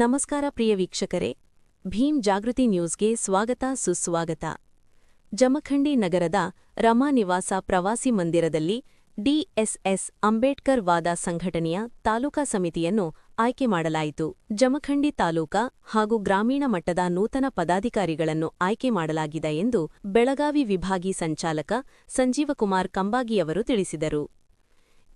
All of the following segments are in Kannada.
ನಮಸ್ಕಾರ ಪ್ರಿಯ ವೀಕ್ಷಕರೇ, ಭೀಮ್ ಜಾಗೃತಿ ನ್ಯೂಸ್ಗೆ ಸ್ವಾಗತ ಸುಸ್ವಾಗತ. ಜಮಖಂಡಿ ನಗರದ ರಮಾ ನಿವಾಸ ಪ್ರವಾಸಿ ಮಂದಿರದಲ್ಲಿ ಡಿಎಸ್ಎಸ್ ಅಂಬೇಡ್ಕರ್ ವಾದ ಸಂಘಟನೆಯ ತಾಲೂಕಾ ಸಮಿತಿಯನ್ನು ಆಯ್ಕೆ ಮಾಡಲಾಯಿತು. ಜಮಖಂಡಿ ತಾಲೂಕಾ ಹಾಗೂ ಗ್ರಾಮೀಣ ಮಟ್ಟದ ನೂತನ ಪದಾಧಿಕಾರಿಗಳನ್ನು ಆಯ್ಕೆ ಮಾಡಲಾಗಿದೆ ಎಂದು ಬೆಳಗಾವಿ ವಿಭಾಗಿ ಸಂಚಾಲಕ ಸಂಜೀವಕುಮಾರ್ ಕಂಬಾಗಿಯವರು ತಿಳಿಸಿದರು.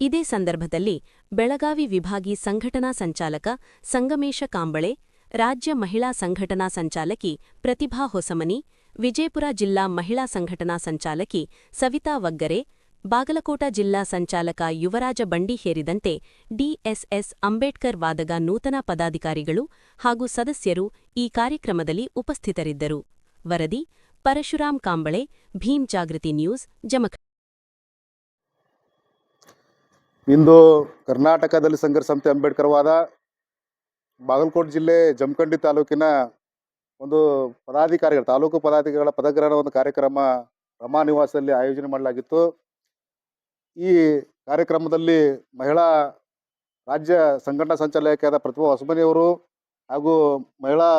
ಇದೇ ಸಂದರ್ಭದಲ್ಲಿ ಬೆಳಗಾವಿ ವಿಭಾಗಿ ಸಂಘಟನಾ ಸಂಚಾಲಕ ಸಂಗಮೇಶ ಕಾಂಬಳೆ, ರಾಜ್ಯ ಮಹಿಳಾ ಸಂಘಟನಾ ಸಂಚಾಲಕಿ ಪ್ರತಿಭಾ ಹೊಸಮನಿ, ವಿಜಯಪುರ ಜಿಲ್ಲಾ ಮಹಿಳಾ ಸಂಘಟನಾ ಸಂಚಾಲಕಿ ಸವಿತಾ ವಗ್ಗರೆ ಬಾಗಲಕೋಟ ಜಿಲ್ಲಾ ಸಂಚಾಲಕ ಯುವರಾಜ ಬಂಡಿ ಸೇರಿದಂತೆ ಡಿಎಸ್ಎಸ್ ಅಂಬೇಡ್ಕರ್ ವಾದಗ ನೂತನ ಪದಾಧಿಕಾರಿಗಳು ಹಾಗೂ ಸದಸ್ಯರು ಈ ಕಾರ್ಯಕ್ರಮದಲ್ಲಿ ಉಪಸ್ಥಿತರಿದ್ದರು. ವರದಿ ಪರಶುರಾಮ್ ಕಾಂಬಳೆ, ಭೀಮ್ ಜಾಗೃತಿ ನ್ಯೂಸ್, ಜಮಖಂಡಿ. ಇಂದು ಕರ್ನಾಟಕದಲ್ಲಿ ಸಂಘರ್ಷ ಸಂಸ್ಥೆ ಅಂಬೇಡ್ಕರ್ ವಾದ ಬಾಗಲಕೋಟೆ ಜಿಲ್ಲೆ ಜಮಖಂಡಿ ತಾಲೂಕಿನ ಒಂದು ಪದಾಧಿಕಾರಿಗಳ, ತಾಲೂಕು ಪದಾಧಿಕಾರಿಗಳ ಪದಗ್ರಹಣ ಒಂದು ಕಾರ್ಯಕ್ರಮ ರಮಾ ನಿವಾಸದಲ್ಲಿ ಆಯೋಜನೆ ಮಾಡಲಾಗಿತ್ತು. ಈ ಕಾರ್ಯಕ್ರಮದಲ್ಲಿ ಮಹಿಳಾ ರಾಜ್ಯ ಸಂಘಟನಾ ಸಂಚಾಲಕಿಯಾದ ಪ್ರತಿಭಾ ಹೊಸಮನಿಯವರು ಹಾಗೂ ಮಹಿಳಾ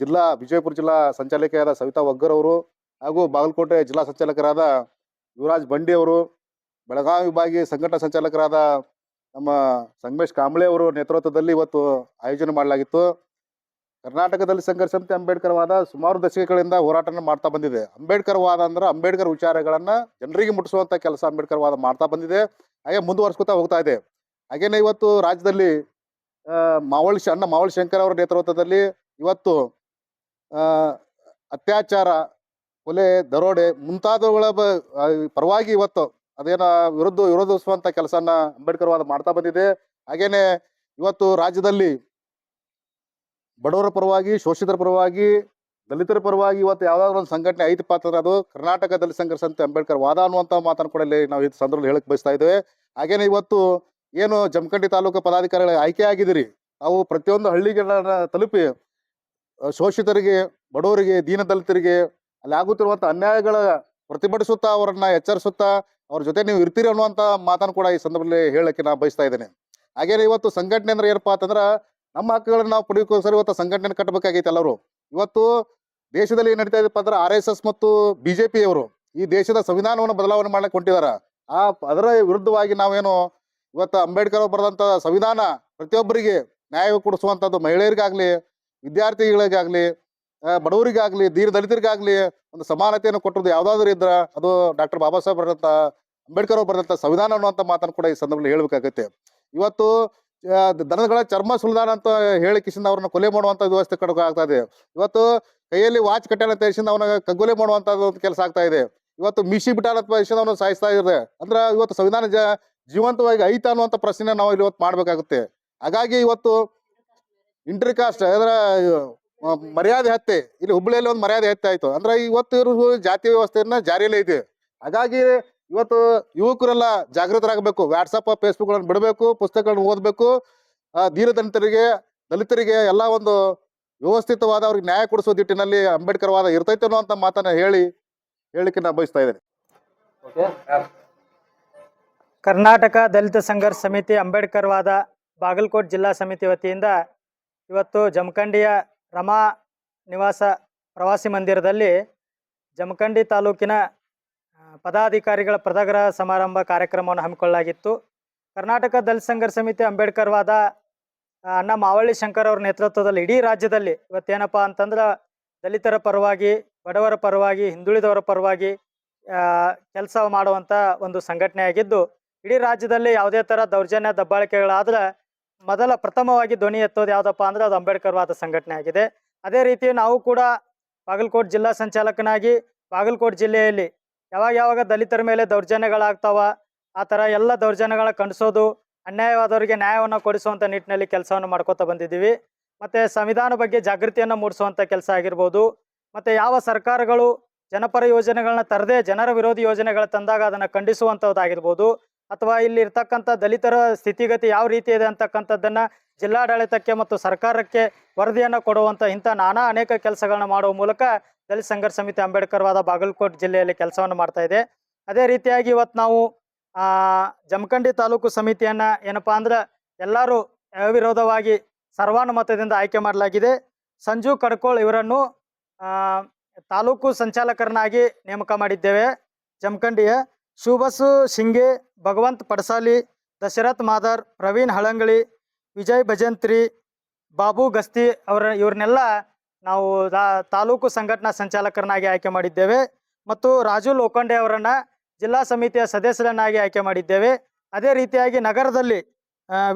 ಜಿಲ್ಲಾ, ವಿಜಯಪುರ ಜಿಲ್ಲಾ ಸಂಚಾಲಕಿಯಾದ ಸವಿತಾ ಒಗ್ಗರ್ ಅವರು ಹಾಗೂ ಬಾಗಲಕೋಟೆ ಜಿಲ್ಲಾ ಸಂಚಾಲಕರಾದ ಯುವರಾಜ್ ಬಂಡಿ ಅವರು ಬೆಳಗಾವಿ ವಿಭಾಗೀಯ ಸಂಘಟನಾ ಸಂಚಾಲಕರಾದ ನಮ್ಮ ಸಂಗಮೇಶ್ ಕಾಂಬಳೆ ಅವರು ನೇತೃತ್ವದಲ್ಲಿ ಇವತ್ತು ಆಯೋಜನೆ ಮಾಡಲಾಗಿತ್ತು. ಕರ್ನಾಟಕದಲ್ಲಿ ಸಂಘರ್ಷ ಅಂಬೇಡ್ಕರ್ವಾದ ಅಂಬೇಡ್ಕರ್ ವಾದ ಸುಮಾರು ದಶಕಗಳಿಂದ ಹೋರಾಟನ ಮಾಡ್ತಾ ಬಂದಿದೆ. ಅಂಬೇಡ್ಕರ್ ವಾದ ಅಂದ್ರೆ ಅಂಬೇಡ್ಕರ್ ವಿಚಾರಗಳನ್ನ ಜನರಿಗೆ ಮುಟ್ಟಿಸುವಂತ ಕೆಲಸ ಅಂಬೇಡ್ಕರ್ ವಾದ ಮಾಡ್ತಾ ಬಂದಿದೆ. ಹಾಗೆ ಮುಂದುವರ್ಸ್ಕೊತಾ ಹೋಗ್ತಾ ಇದೆ. ಹಾಗೇನೆ ಇವತ್ತು ರಾಜ್ಯದಲ್ಲಿ ಮಾವಳಿ ಅಣ್ಣ ಮಾವಳಿ ಶಂಕರ್ ಅವರ ನೇತೃತ್ವದಲ್ಲಿ ಇವತ್ತು ಅತ್ಯಾಚಾರ, ಕೊಲೆ, ದರೋಡೆ ಮುಂತಾದವುಗಳ ಪರವಾಗಿ ಇವತ್ತು ಅದೇನ ವಿರುದ್ಧ ವಿರೋಧಿಸುವಂತ ಕೆಲಸನ ಅಂಬೇಡ್ಕರ್ ವಾದ ಮಾಡ್ತಾ ಬಂದಿದೆ. ಹಾಗೇನೆ ಇವತ್ತು ರಾಜ್ಯದಲ್ಲಿ ಬಡವರ ಪರವಾಗಿ, ಶೋಷಿತರ ಪರವಾಗಿ, ದಲಿತರ ಪರವಾಗಿ ಇವತ್ತು ಯಾವ್ದಾದ್ರು ಒಂದು ಸಂಘಟನೆ ಐತಿ ಪಾತ್ರ ಅದು ಕರ್ನಾಟಕ ದಲಿತ ಸಂಘರ್ಷ ಸಮಿತಿ ಅಂಬೇಡ್ಕರ್ ವಾದ ಅನ್ನುವಂತ ಮಾತನ್ನು ಕೂಡ ಇಲ್ಲಿ ನಾವು ಈ ಸಂದರ್ಭದಲ್ಲಿ ಹೇಳಕ್ ಬಯಸ್ತಾ ಇದ್ದೇವೆ. ಹಾಗೇನೆ ಇವತ್ತು ಏನು ಜಮಖಂಡಿ ತಾಲೂಕು ಪದಾಧಿಕಾರಿಗಳ ಆಯ್ಕೆ ಆಗಿದಿರಿ ನಾವು ಪ್ರತಿಯೊಂದು ಹಳ್ಳಿಗಳನ್ನ ತಲುಪಿ ಶೋಷಿತರಿಗೆ, ಬಡವರಿಗೆ ದೀನ ದಲಿತರಿಗೆ ಅಲ್ಲಿ ಆಗುತ್ತಿರುವಂಥ ಅನ್ಯಾಯಗಳ ಪ್ರತಿಭಟಿಸುತ್ತಾ ಅವರನ್ನ ಎಚ್ಚರಿಸುತ್ತಾ ಅವ್ರ ಜೊತೆ ನೀವು ಇರ್ತೀರಿ ಅನ್ನುವಂತ ಮಾತನ್ನು ಕೂಡ ಈ ಸಂದರ್ಭದಲ್ಲಿ ಹೇಳಕ್ಕೆ ನಾ ಬಯಸ್ತಾ ಇದ್ದೇನೆ. ಹಾಗೇನೆ ಇವತ್ತು ಸಂಘಟನೆ ಅಂದ್ರೆ ಏನಪ್ಪಾ ಅಂತಂದ್ರ ನಮ್ಮ ಹಕ್ಕುಗಳನ್ನ ನಾವು ಪಡೆಯೋಕ್ಕೋಸ್ಕರ ಇವತ್ತು ಸಂಘಟನೆ ಕಟ್ಟಬೇಕಾಗೈತೆ ಎಲ್ಲರು. ಇವತ್ತು ದೇಶದಲ್ಲಿ ಏನ್ ನಡೀತಾ ಇದೆಪ್ಪ ಅಂದ್ರೆ ಆರ್ ಎಸ್ ಎಸ್ ಮತ್ತು ಬಿಜೆಪಿ ಅವರು ಈ ದೇಶದ ಸಂವಿಧಾನವನ್ನು ಬದಲಾವಣೆ ಮಾಡಕ್ಕೆ ಹೊಂಟಿದಾರ ಆ ಅದರ ವಿರುದ್ಧವಾಗಿ ನಾವೇನು ಇವತ್ತು ಅಂಬೇಡ್ಕರ್ ಅವರು ಬರೆದಂತ ಸಂವಿಧಾನ ಪ್ರತಿಯೊಬ್ಬರಿಗೆ ನ್ಯಾಯ ಕೊಡಿಸುವಂತದ್ದು ಮಹಿಳೆಯರಿಗಾಗ್ಲಿ, ವಿದ್ಯಾರ್ಥಿಗಳಿಗಾಗ್ಲಿ ಬಡವರಿಗಾಗ್ಲಿ ದೀರ್ ದಲಿತರಿಗಾಗ್ಲಿ ಒಂದು ಸಮಾನತೆಯನ್ನು ಕೊಟ್ಟರು ಯಾವ್ದಾದ್ರು ಇದ್ರ, ಅದು ಡಾಕ್ಟರ್ ಬಾಬಾ ಸಾಹೇಬ್ ಬರೆದಂತ, ಅಂಬೇಡ್ಕರ್ ಅವರು ಬರೆದಂತ ಸಂವಿಧಾನ ಅನ್ನುವಂತ ಮಾತನ್ನು ಕೂಡ ಈ ಸಂದರ್ಭದಲ್ಲಿ ಹೇಳ್ಬೇಕಾಗತ್ತೆ. ಇವತ್ತು ದನಗಳ ಚರ್ಮ ಸುಲ್ದಾನ ಅಂತ ಹೇಳಿ ಕಿಶನ್ ಅವ್ರನ್ನ ಕೊಲೆ ಮಾಡುವಂತ ವ್ಯವಸ್ಥೆ ಕಡೆ ಆಗ್ತಾ ಇದೆ. ಇವತ್ತು ಕೈಯಲ್ಲಿ ವಾಚ್ ಕಟ್ಟಣ ತರಿಸಿಂದ ಅವನ ಕಗ್ಗೊಲೆ ಮಾಡುವಂತ ಕೆಲಸ ಆಗ್ತಾ ಇದೆ. ಇವತ್ತು ಮಿಶಿ ತರಿಸಿಂದ ಅವನು ಸಾಯಿಸ್ತಾ ಇದೆ ಅಂದ್ರೆ ಇವತ್ತು ಸಂವಿಧಾನ ಜೀವಂತವಾಗಿ ಐತ ಅನ್ನುವಂತ ಪ್ರಶ್ನೆ ನಾವು ಇಲ್ಲಿ ಇವತ್ತು ಮಾಡ್ಬೇಕಾಗುತ್ತೆ. ಹಾಗಾಗಿ ಇವತ್ತು ಇಂಟರ್ ಕಾಸ್ಟ್ ಅದರ ಮರ್ಯಾದೆ ಹತ್ಯೆ ಇಲ್ಲಿ ಹುಬ್ಬಳ್ಳಿಯಲ್ಲಿ ಒಂದು ಮರ್ಯಾದೆ ಹತ್ಯೆ ಆಯ್ತು. ಅಂದ್ರೆ ಇವತ್ತು ಇರೋ ಜಾತಿ ವ್ಯವಸ್ಥೆಯನ್ನ ಜಾರಿಯಲ್ಲೇ ಇದೆ. ಹಾಗಾಗಿ ಇವತ್ತು ಯುವಕರೆಲ್ಲ ಜಾಗೃತರಾಗಬೇಕು. ವಾಟ್ಸಪ್ ಫೇಸ್ಬುಕ್ಗಳನ್ನು ಬಿಡಬೇಕು, ಪುಸ್ತಕಗಳನ್ನು ಓದಬೇಕು. ದೀನ ದಲಿತರಿಗೆ ದಲಿತರಿಗೆ ಎಲ್ಲ ಒಂದು ವ್ಯವಸ್ಥಿತವಾದ ಅವ್ರಿಗೆ ನ್ಯಾಯ ಕೊಡಿಸೋ ನಿಟ್ಟಿನಲ್ಲಿ ಅಂಬೇಡ್ಕರ್ ವಾದ ಇರ್ತೈತೆ ಅಂತ ಮಾತನ್ನ ಹೇಳಿ ಹೇಳಿಕೆ ನಾ ಬಯಸ್ತಾ ಇದ್ದೇನೆ. ಕರ್ನಾಟಕ ದಲಿತ ಸಂಘರ್ಷ ಸಮಿತಿ ಅಂಬೇಡ್ಕರ್ ವಾದ ಬಾಗಲಕೋಟೆ ಜಿಲ್ಲಾ ಸಮಿತಿ ವತಿಯಿಂದ ಇವತ್ತು ಜಮಖಂಡಿಯ ರಮಾ ನಿವಾಸ ಪ್ರವಾಸಿ ಮಂದಿರದಲ್ಲಿ ಜಮಖಂಡಿ ತಾಲೂಕಿನ ಪದಾಧಿಕಾರಿಗಳ ಪದಗ್ರಹ ಸಮಾರಂಭ ಕಾರ್ಯಕ್ರಮವನ್ನು ಹಮ್ಮಿಕೊಳ್ಳಲಾಗಿತ್ತು. ಕರ್ನಾಟಕ ದಲಿತ ಸಂಘರ್ಷ ಸಮಿತಿ ಅಂಬೇಡ್ಕರ್ ವಾದ ಅಣ್ಣ ಮಾವಳ್ಳಿ ಶಂಕರ್ ಅವರ ನೇತೃತ್ವದಲ್ಲಿ ಇಡೀ ರಾಜ್ಯದಲ್ಲಿ ಇವತ್ತೇನಪ್ಪ ಅಂತಂದ್ರೆ ದಲಿತರ ಪರವಾಗಿ, ಬಡವರ ಪರವಾಗಿ, ಹಿಂದುಳಿದವರ ಪರವಾಗಿ ಕೆಲಸ ಮಾಡುವಂಥ ಒಂದು ಸಂಘಟನೆ ಆಗಿದ್ದು ಇಡೀ ರಾಜ್ಯದಲ್ಲಿ ಯಾವುದೇ ಥರ ದೌರ್ಜನ್ಯ, ದಬ್ಬಾಳಿಕೆಗಳಾದ್ರೆ ಮೊದಲ ಪ್ರಥಮವಾಗಿ ಧ್ವನಿ ಎತ್ತೋದು ಯಾವುದಪ್ಪ ಅಂದ್ರೆ ಅದು ಅಂಬೇಡ್ಕರ್ ವಾದ ಸಂಘಟನೆ ಆಗಿದೆ. ಅದೇ ರೀತಿ ನಾವು ಕೂಡ ಬಾಗಲಕೋಟ್ ಜಿಲ್ಲಾ ಸಂಚಾಲಕನಾಗಿ ಬಾಗಲಕೋಟ್ ಜಿಲ್ಲೆಯಲ್ಲಿ ಯಾವಾಗ ಯಾವಾಗ ದಲಿತರ ಮೇಲೆ ದೌರ್ಜನ್ಯಗಳಾಗ್ತಾವ, ಆ ಥರ ಎಲ್ಲ ದೌರ್ಜನ್ಯಗಳ ಕಂಡಿಸೋದು ಅನ್ಯಾಯವಾದವರಿಗೆ ನ್ಯಾಯವನ್ನು ಕೊಡಿಸುವಂಥ ನಿಟ್ಟಿನಲ್ಲಿ ಕೆಲಸವನ್ನು ಮಾಡ್ಕೋತಾ ಬಂದಿದ್ದೀವಿ. ಮತ್ತು ಸಂವಿಧಾನ ಬಗ್ಗೆ ಜಾಗೃತಿಯನ್ನು ಮೂಡಿಸುವಂಥ ಕೆಲಸ ಆಗಿರ್ಬೋದು. ಮತ್ತು ಯಾವ ಸರ್ಕಾರಗಳು ಜನಪರ ಯೋಜನೆಗಳನ್ನ ತರದೆ ಜನರ ವಿರೋಧಿ ಯೋಜನೆಗಳ ತಂದಾಗ ಅದನ್ನು ಖಂಡಿಸುವಂಥದ್ದಾಗಿರ್ಬೋದು ಅಥವಾ ಇಲ್ಲಿ ಇರ್ತಕ್ಕಂಥ ದಲಿತರ ಸ್ಥಿತಿಗತಿ ಯಾವ ರೀತಿ ಇದೆ ಅಂತಕ್ಕಂಥದ್ದನ್ನು ಜಿಲ್ಲಾಡಳಿತಕ್ಕೆ ಮತ್ತು ಸರ್ಕಾರಕ್ಕೆ ವರದಿಯನ್ನು ಕೊಡುವಂಥ ಇಂಥ ನಾನಾ ಅನೇಕ ಕೆಲಸಗಳನ್ನ ಮಾಡುವ ಮೂಲಕ ದಲಿತ ಸಂಘರ್ಷ ಸಮಿತಿ ಅಂಬೇಡ್ಕರ್ವಾದ ಬಾಗಲಕೋಟೆ ಜಿಲ್ಲೆಯಲ್ಲಿ ಕೆಲಸವನ್ನು ಮಾಡ್ತಾ ಇದೆ. ಅದೇ ರೀತಿಯಾಗಿ ಇವತ್ತು ನಾವು ಜಮಖಂಡಿ ತಾಲೂಕು ಸಮಿತಿಯನ್ನು ಏನಪ್ಪ ಅಂದ್ರೆ ಎಲ್ಲರೂ ಅವಿರೋಧವಾಗಿ ಸರ್ವಾನುಮತದಿಂದ ಆಯ್ಕೆ ಮಾಡಲಾಗಿದೆ. ಸಂಜು ಕಡ್ಕೋಳ್ ಇವರನ್ನು ತಾಲೂಕು ಸಂಚಾಲಕರನ್ನಾಗಿ ನೇಮಕ ಮಾಡಿದ್ದೇವೆ ಜಮಖಂಡಿಯ. ಶಿವಬಸು ಶಿಂಗೆ, ಭಗವಂತ್ ಪಡಸಾಲಿ, ದಶರಥ್ ಮಾದರ್, ಪ್ರವೀಣ್ ಹಳಂಗಳಿ, ವಿಜಯ್ ಭಜಂತ್ರಿ, ಬಾಬು ಗಸ್ತಿ ಅವರ ಇವ್ರನ್ನೆಲ್ಲ ನಾವು ತಾಲೂಕು ಸಂಘಟನಾ ಸಂಚಾಲಕರನ್ನಾಗಿ ಆಯ್ಕೆ ಮಾಡಿದ್ದೇವೆ ಮತ್ತು ರಾಜು ಲೋಖಂಡೆ ಅವರನ್ನು ಜಿಲ್ಲಾ ಸಮಿತಿಯ ಸದಸ್ಯರನ್ನಾಗಿ ಆಯ್ಕೆ ಮಾಡಿದ್ದೇವೆ. ಅದೇ ರೀತಿಯಾಗಿ ನಗರದಲ್ಲಿ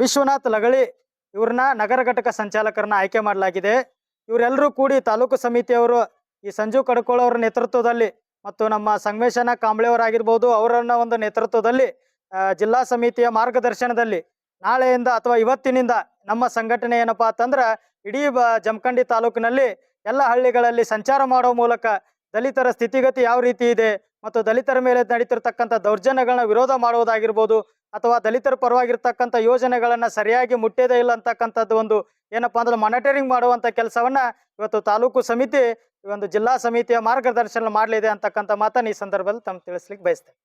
ವಿಶ್ವನಾಥ್ ಲಗಳಿ ಇವ್ರನ್ನ ನಗರ ಘಟಕ ಸಂಚಾಲಕರನ್ನ ಆಯ್ಕೆ ಮಾಡಲಾಗಿದೆ. ಇವರೆಲ್ಲರೂ ಕೂಡಿ ತಾಲೂಕು ಸಮಿತಿಯವರು ಈ ಸಂಜು ಕಡ್ಕೋಳವ್ರ ನೇತೃತ್ವದಲ್ಲಿ ಮತ್ತು ನಮ್ಮ ಸಂಗಮೇಶನ ಕಾಂಬ್ಳೆಯವರಾಗಿರ್ಬೋದು ಅವರನ್ನ ಒಂದು ನೇತೃತ್ವದಲ್ಲಿ ಜಿಲ್ಲಾ ಸಮಿತಿಯ ಮಾರ್ಗದರ್ಶನದಲ್ಲಿ ನಾಳೆಯಿಂದ ಅಥವಾ ಇವತ್ತಿನಿಂದ ನಮ್ಮ ಸಂಘಟನೆ ಏನಪ್ಪಾ ಅಂತಂದ್ರೆ ಇಡೀ ಬ, ಜಮಖಂಡಿ ತಾಲೂಕಿನಲ್ಲಿ ಎಲ್ಲ ಹಳ್ಳಿಗಳಲ್ಲಿ ಸಂಚಾರ ಮಾಡುವ ಮೂಲಕ ದಲಿತರ ಸ್ಥಿತಿಗತಿ ಯಾವ ರೀತಿ ಇದೆ ಮತ್ತು ದಲಿತರ ಮೇಲೆ ನಡೀತಿರ್ತಕ್ಕಂಥ ದೌರ್ಜನ್ಯಗಳನ್ನ ವಿರೋಧ ಮಾಡುವುದಾಗಿರ್ಬೋದು ಅಥವಾ ದಲಿತರ ಪರವಾಗಿರ್ತಕ್ಕಂಥ ಯೋಜನೆಗಳನ್ನು ಸರಿಯಾಗಿ ಮುಟ್ಟೇದೇ ಇಲ್ಲ ಅಂತಕ್ಕಂಥದ್ದು ಒಂದು ಏನಪ್ಪಾ ಅಂದ್ರೆ ಮಾನಿಟರಿಂಗ್ ಮಾಡುವಂತ ಕೆಲಸವನ್ನ ಇವತ್ತು ತಾಲೂಕು ಸಮಿತಿ ಈ ಒಂದು ಜಿಲ್ಲಾ ಸಮಿತಿಯ ಮಾರ್ಗದರ್ಶನ ಮಾಡಲಿದೆ ಅಂತಕ್ಕಂಥ ಮಾತನ್ನು ಈ ಸಂದರ್ಭದಲ್ಲಿ ತಮ್ಮ ತಿಳಿಸ್ಲಿಕ್ಕೆ ಬಯಸ್ತೇನೆ.